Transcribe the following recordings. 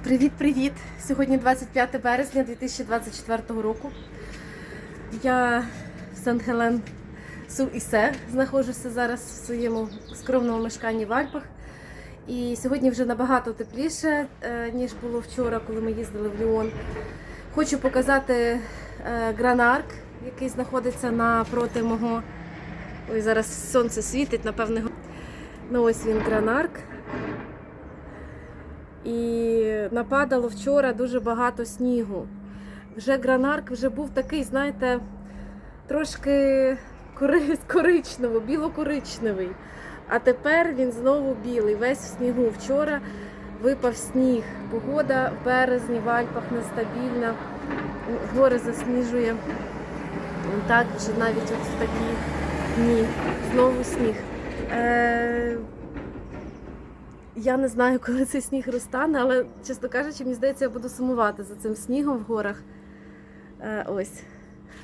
Привіт-привіт! Сьогодні 25 березня 2024 року. Я в Сан-Хелен Су Ісе знаходжуся зараз в своєму скромному мешканні в Альпах. І сьогодні вже набагато тепліше, е, ніж було вчора, коли ми їздили в Ліон. Хочу показати е, Гранарк, який знаходиться напроти мого. Ой, зараз сонце світить, напевне. Ну ось він Гранарк. І нападало вчора дуже багато снігу. Вже гранарк вже був такий, знаєте, трошки кори- коричнево, біло-коричневий. А тепер він знову білий, весь в снігу. Вчора випав сніг. Погода в березні в Альпах нестабільна, гори засніжує. Так, вже навіть от в такі дні. Знову сніг. Е- я не знаю, коли цей сніг розтане, але, чесно кажучи, мені здається, я буду сумувати за цим снігом в горах. Е, ось.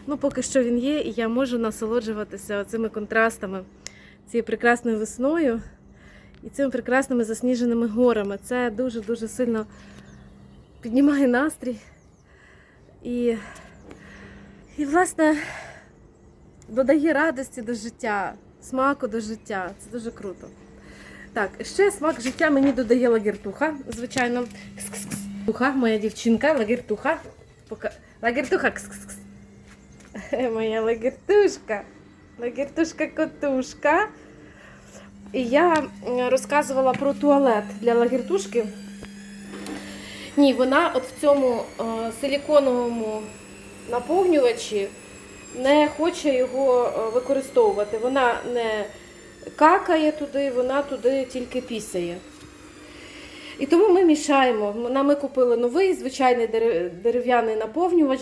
Ну, поки що він є, і я можу насолоджуватися цими контрастами, цією прекрасною весною і цими прекрасними засніженими горами. Це дуже-дуже сильно піднімає настрій. І, і власне, додає радості до життя, смаку до життя. Це дуже круто. Так, ще смак життя мені додає лагертуха, звичайно. Кс-кс-кс. Туха, моя дівчинка, лагертуха. Пока... Лагертуха, кс-кс-кс. Моя лагертушка. Лагертушка-котушка. І я розказувала про туалет для лагертушки. Ні, вона от в цьому е, силіконовому наповнювачі не хоче його е, використовувати. Вона не какає туди, вона туди тільки пісяє. І тому ми мішаємо. Ми купили новий звичайний дерев'яний наповнювач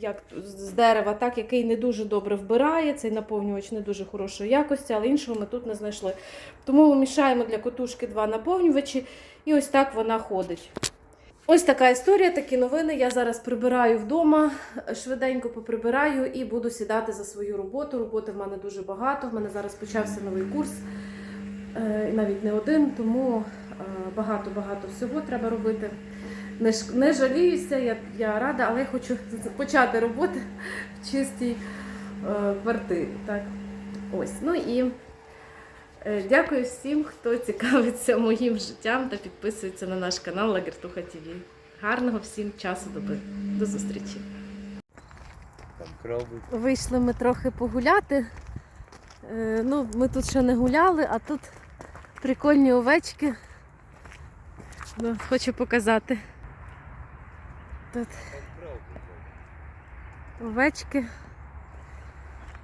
як, з дерева, так, який не дуже добре вбирає. Цей наповнювач не дуже хорошої якості, але іншого ми тут не знайшли. Тому ми мішаємо для котушки два наповнювачі, і ось так вона ходить. Ось така історія, такі новини. Я зараз прибираю вдома, швиденько поприбираю і буду сідати за свою роботу. Роботи в мене дуже багато. В мене зараз почався новий курс, е, і навіть не один, тому багато-багато всього треба робити. Не, не жаліюся, я, я рада, але я хочу почати роботи в чистій е, квартирі. Так. Ось. Ну і е, дякую всім, хто цікавиться моїм життям та підписується на наш канал Лагертуха ТВ. Гарного всім часу доби. До зустрічі. Вийшли ми трохи погуляти. Е, ну, ми тут ще не гуляли, а тут прикольні овечки. Ну, хочу показати. Тут овечки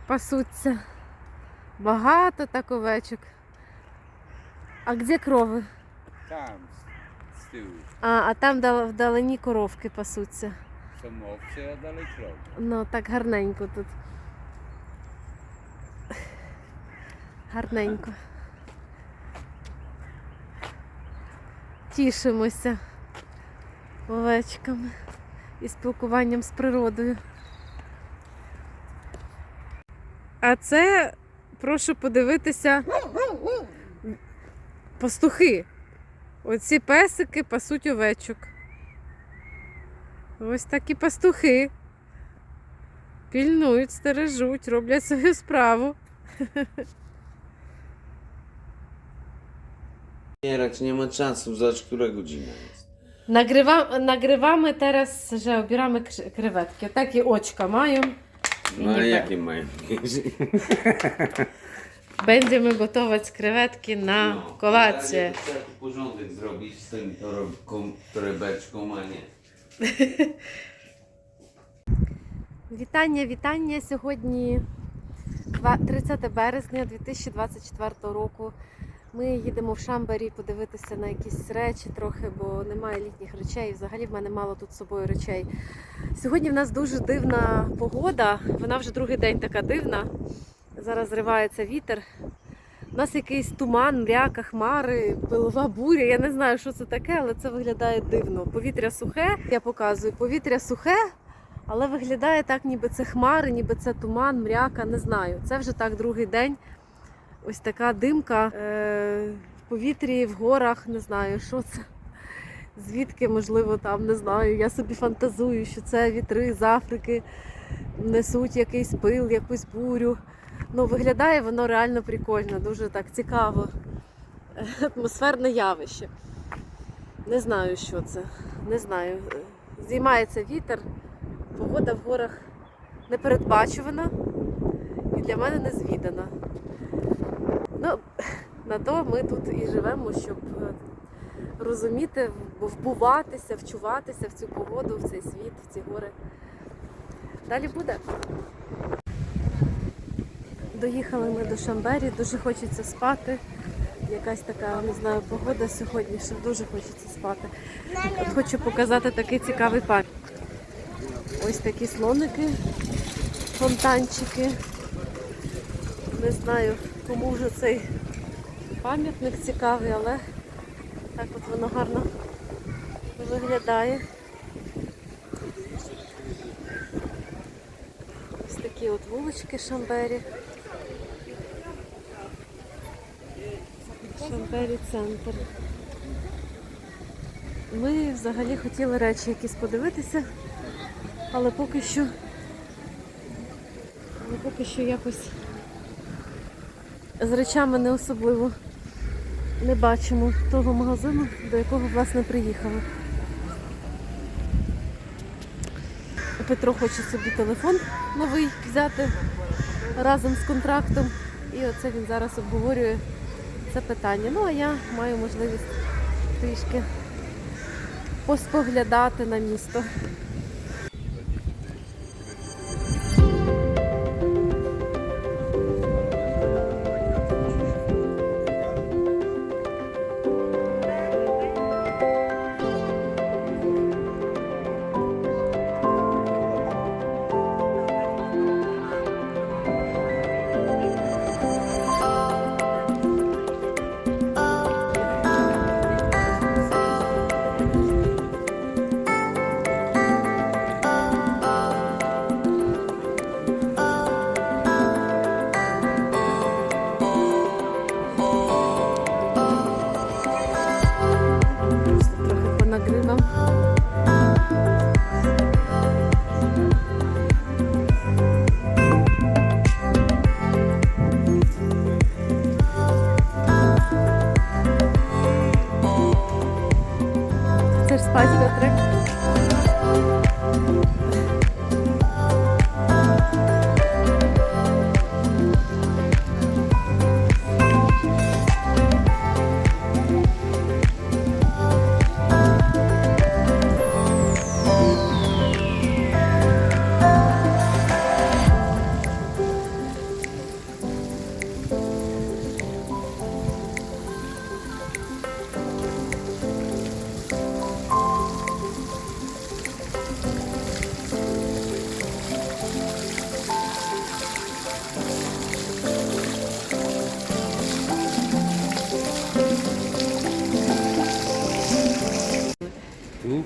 пасуться. Багато так овечок. А де крови? Там з. А, а там дал- вдалині коровки пасуться. Some овці, а далі крови. Ну, так гарненько тут. Гарненько. Тішимося овечками і спілкуванням з природою. А це прошу подивитися пастухи. Оці песики пасуть овечок. Ось такі пастухи. Пільнують, стережуть, роблять свою справу. Umierać nie ma czasu, zobacz, która godzina jest. Nagrywa, nagrywamy teraz, że obieramy krzy- krewetki. Takie oczka mają. Mają mieć? Będziemy gotować krewetki na No, kolację. ale Trzeba tu porządek zrobić z tym torebką, torebeczką, a nie. Вітання, вітання. Сьогодні 30 березня 2024 року. Ми їдемо в Шамбері подивитися на якісь речі трохи, бо немає літніх речей. Взагалі в мене мало тут з собою речей. Сьогодні в нас дуже дивна погода. Вона вже другий день така дивна. Зараз зривається вітер. У нас якийсь туман, мряка, хмари, пилова буря. Я не знаю, що це таке, але це виглядає дивно. Повітря сухе, я показую, повітря сухе, але виглядає так, ніби це хмари, ніби це туман, мряка, не знаю. Це вже так другий день. Ось така димка е, в повітрі, в горах, не знаю, що це. Звідки, можливо, там не знаю. Я собі фантазую, що це вітри з Африки несуть якийсь пил, якусь бурю. Ну, виглядає воно реально прикольно, дуже так цікаво. Атмосферне явище. Не знаю, що це. Не знаю. Зіймається вітер, погода в горах непередбачувана і для мене незвідана. Ну, на то ми тут і живемо, щоб е, розуміти, вбуватися, вчуватися в цю погоду, в цей світ, в ці гори. Далі буде. Доїхали ми до Шамбері, дуже хочеться спати. Якась така, не знаю, погода сьогодні, що дуже хочеться спати. От хочу показати такий цікавий парк. Ось такі слоники, фонтанчики. Не знаю, кому вже цей пам'ятник цікавий, але так от воно гарно виглядає. Ось такі от вулички Шамбері. Шамбері центр. Ми взагалі хотіли речі якісь подивитися, але поки що, але поки що якось з речами не особливо не бачимо того магазину, до якого власне приїхали. Петро хоче собі телефон новий взяти разом з контрактом. І оце він зараз обговорює це питання. Ну а я маю можливість трішки поспоглядати на місто.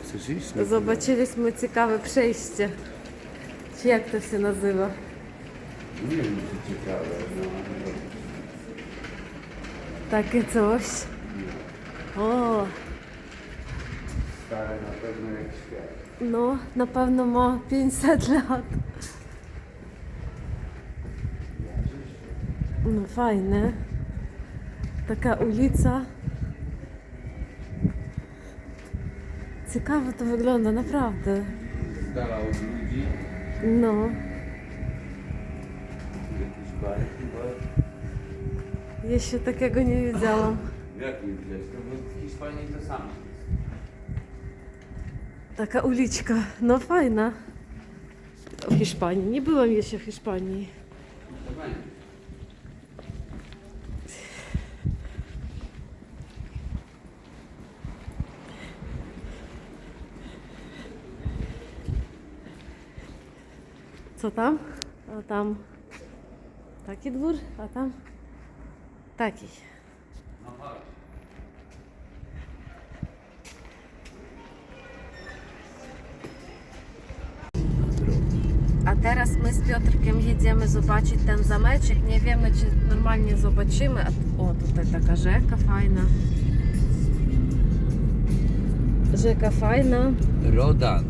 Chcesz iść? Na Zobaczyliśmy ciekawe przejście. Czy jak to się nazywa? Nie wiem, czy ciekawe. Takie coś. O, Stare na pewno jak świat. no na pewno ma 500 lat. No fajne. Taka ulica. Ciekawe to wygląda, naprawdę. Z dala od ludzi. No, Jakieś bary chyba. jeszcze takiego nie widziałam. Jak nie widać? To w Hiszpanii to samo. Taka uliczka, no fajna. W Hiszpanii. Nie byłam jeszcze w Hiszpanii. Co tam? A tam taki dwór, a tam taki. A teraz my z Piotrkiem jedziemy zobaczyć ten zameczek. Nie wiemy, czy normalnie zobaczymy. O, tutaj taka rzeka fajna. Rzeka fajna. Rodan.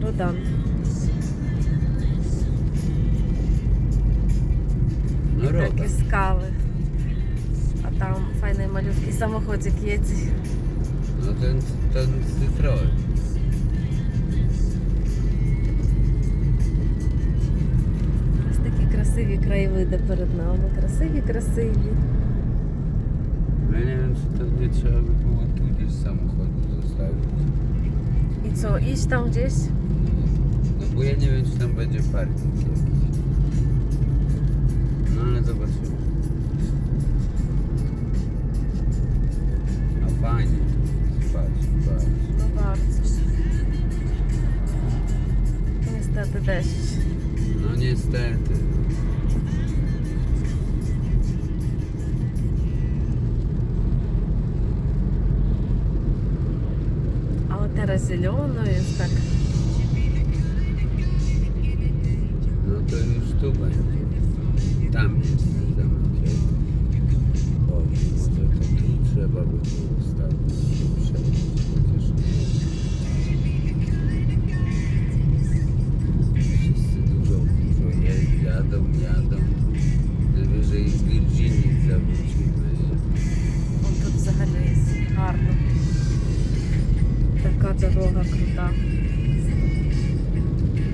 Rodan. Родан. No Такі Rodan. скали. А там файний малюткий самоходик їде. No ten, ten Citroen. Ось такі красиві краєвиди перед нами. Красиві, красиві. Ja nie wiem, czy to nie trzeba by było tu gdzieś samochodu zostawić. І co, iść tam gdzieś? No bo ja nie wiem, czy tam będzie parking jakiś. No ale zobaczymy. A fajnie. Patrz, patrz. No bardzo. Niestety deszcz. No niestety. А от teraz zielono jest tak. No to już tu będzie. Tam jest ten zamek. O, może to tu trzeba by było stawić się przejść. Chociaż nie. Wszyscy dużo, dużo je, jadą, jadą. Najwyżej z Virginii zawrócimy. Он тут взагалі є гарно. Така дорога крута.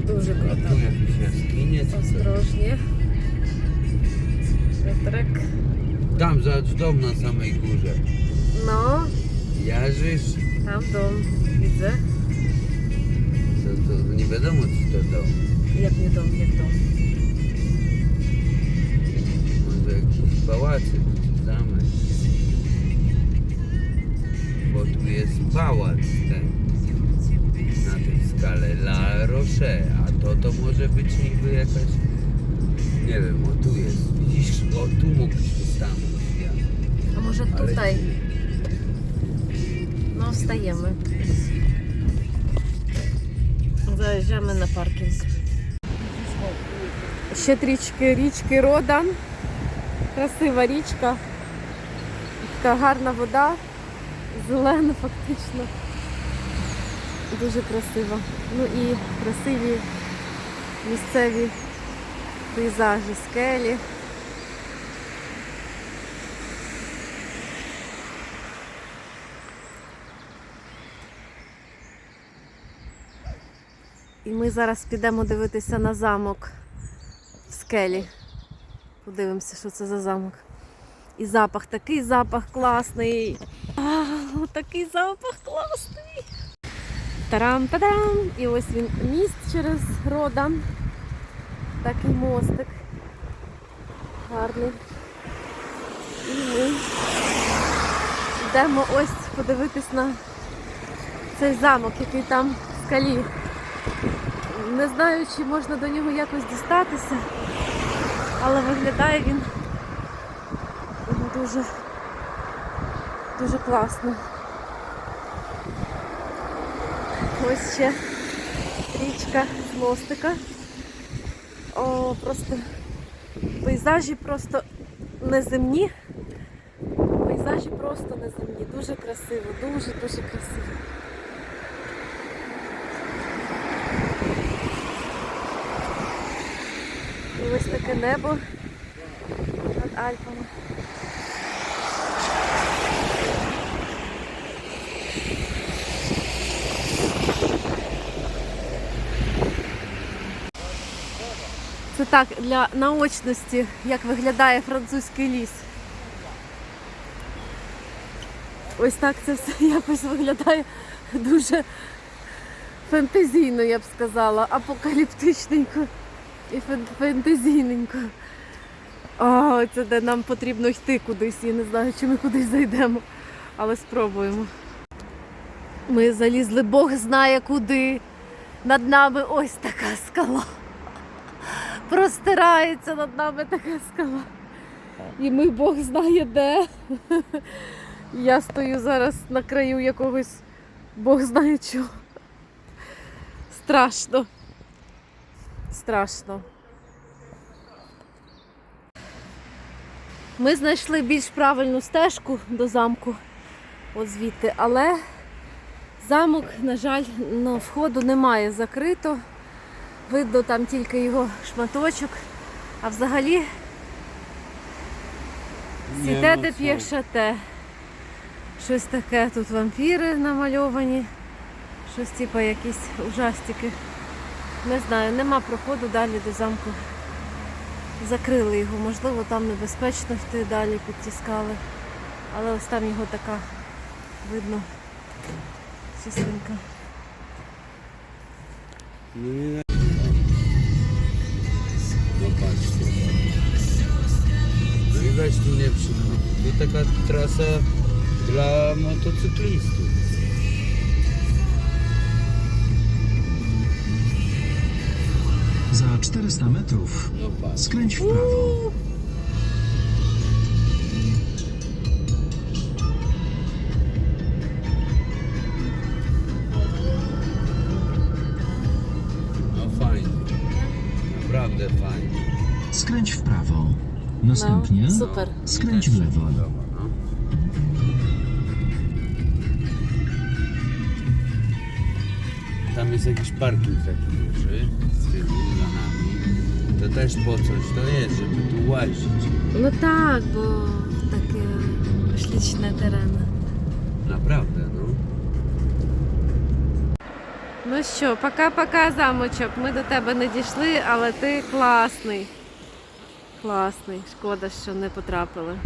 Дуже A крута. tu jakieś jaskinie czy co? Ostrożnie. Piotrek. Tam zobacz dom na samej górze. No, Jarzysz? tam dom widzę. To, to nie wiadomo czy to dom. Jak nie dom, jak dom. Może jakiś pałacyk czy zamek. Bo tu jest pałac ten. Na tej skale La Roche. A to to może być niby jakaś... Nie wiem, o tu jest. Widzisz, o tu stanąć. Ja. A może Ale- tutaj? No, wstajemy. Заїжджаємо на паркінг. Ще трічки річки Родан. Красива річка. Така гарна вода. Зелена фактично. Дуже красиво. Ну і красиві місцеві пейзажі, скелі. І ми зараз підемо дивитися на замок в скелі. Подивимося, що це за замок. І запах, такий запах класний. А, такий запах класний. Тарам-та-дам! І ось він міст через Родан. Такий мостик. Гарний. І ми йдемо ось подивитись на цей замок, який там в скалі. Не знаю, чи можна до нього якось дістатися, але виглядає він дуже, дуже класно. Ось ще річка з мостика. О, просто пейзажі просто неземні. Пейзажі просто неземні. Дуже красиво, дуже дуже красиво. І ось таке небо над Альпами. Так для наочності, як виглядає французький ліс. Ось так це все якось виглядає дуже фентезійно, я б сказала, апокаліптичненько і фентезійненько. А, це де нам потрібно йти кудись. Я не знаю, чи ми кудись зайдемо, але спробуємо. Ми залізли, Бог знає куди. Над нами ось така скала. Простирається над нами така скала. І ми Бог знає де. Я стою зараз на краю якогось Бог знає чого. Страшно. Страшно. Ми знайшли більш правильну стежку до замку, от звідти, але Замок, на жаль, ну, входу немає закрито. Видно там тільки його шматочок. А взагалі сіте де п'єшате. Щось таке, тут вампіри намальовані. Щось типу якісь ужастики. Не знаю, нема проходу далі до замку. Закрили його, можливо, там небезпечно йти далі, підтискали. Але ось там його така видно частинка. Patrzcie. Weź tu nie przychodzi. Tu taka trasa dla motocyklistów. Za 400 metrów No patrz. skręć w prawo. No Następnie No, super. skręć w lewo. Podoba, no. Tam jest jakiś parking taki duży z tyłu za nami. To też po coś to jest, żeby tu łazić. No tak, bo takie śliczne tereny. Naprawdę, no. Ну що, пока-пока, замочок. Ми до тебе не дійшли, але ти класний. Класний. Шкода, що не потрапили.